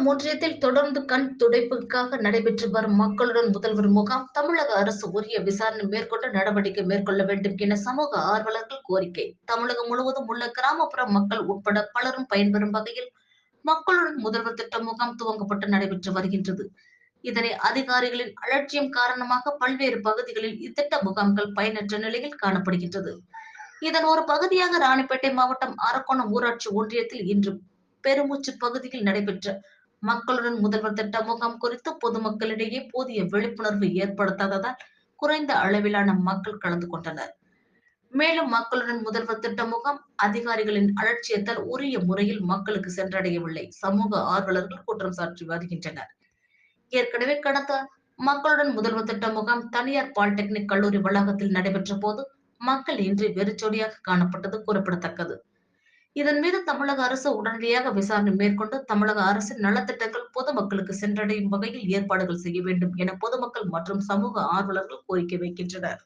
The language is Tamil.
சேலம் ஒன்றியத்தில் தொடர்ந்து கண் துடைப்புக்காக நடைபெற்று வரும் மக்களுடன் முதல்வர் முகாம் தமிழக அரசு உரிய விசாரணை மேற்கொண்டு நடவடிக்கை மேற்கொள்ள வேண்டும் என சமூக ஆர்வலர்கள் கோரிக்கை. தமிழகம் முழுவதும் உள்ள கிராமப்புற மக்கள் உட்பட பலரும் பயன்பெறும் வகையில் மக்களுடன் முதல்வர் திட்ட முகாம் துவங்கப்பட்டு நடைபெற்று வருகின்றது. இதனை அதிகாரிகளின் அலட்சியம் காரணமாக பல்வேறு பகுதிகளில் இத்திட்ட முகாம்கள் பயனற்ற நிலையில் காணப்படுகின்றது. இதன் ஒரு பகுதியாக ராணிப்பேட்டை மாவட்டம் அரக்கோணம் ஊராட்சி ஒன்றியத்தில் இன்று பெருமூச்சு பகுதியில் நடைபெற்ற மக்களுடன் முதல்வர் திட்ட முகாம் குறித்து பொதுமக்களிடையே போதிய விழிப்புணர்வு ஏற்படுத்தாததால் குறைந்த அளவிலான மக்கள் கலந்து கொண்டனர். மேலும் மக்களுடன் முதல்வர் திட்ட முகாம் அதிகாரிகளின் அலட்சியத்தால் உரிய முறையில் மக்களுக்கு சென்றடையவில்லை. சமூக ஆர்வலர்கள் குற்றம் சாட்டி வருகின்றனர். ஏற்கனவே கடந்த மக்களுடன் முதல்வர் திட்ட முகாம் தனியார் பாலிடெக்னிக் கல்லூரி வளாகத்தில் நடைபெற்ற போது மக்கள் இன்றி வெறிச்சோடியாக காணப்பட்டது குறிப்பிடத்தக்கது. இதன் மீது தமிழக அரசு உடனடியாக விசாரணை மேற்கொண்டு தமிழக அரசின் நலத்திட்டங்கள் பொதுமக்களுக்கு சென்றடையும் வகையில் ஏற்பாடுகள் செய்ய வேண்டும் என பொதுமக்கள் மற்றும் சமூக ஆர்வலர்கள் கோரிக்கை வைக்கின்றனர்.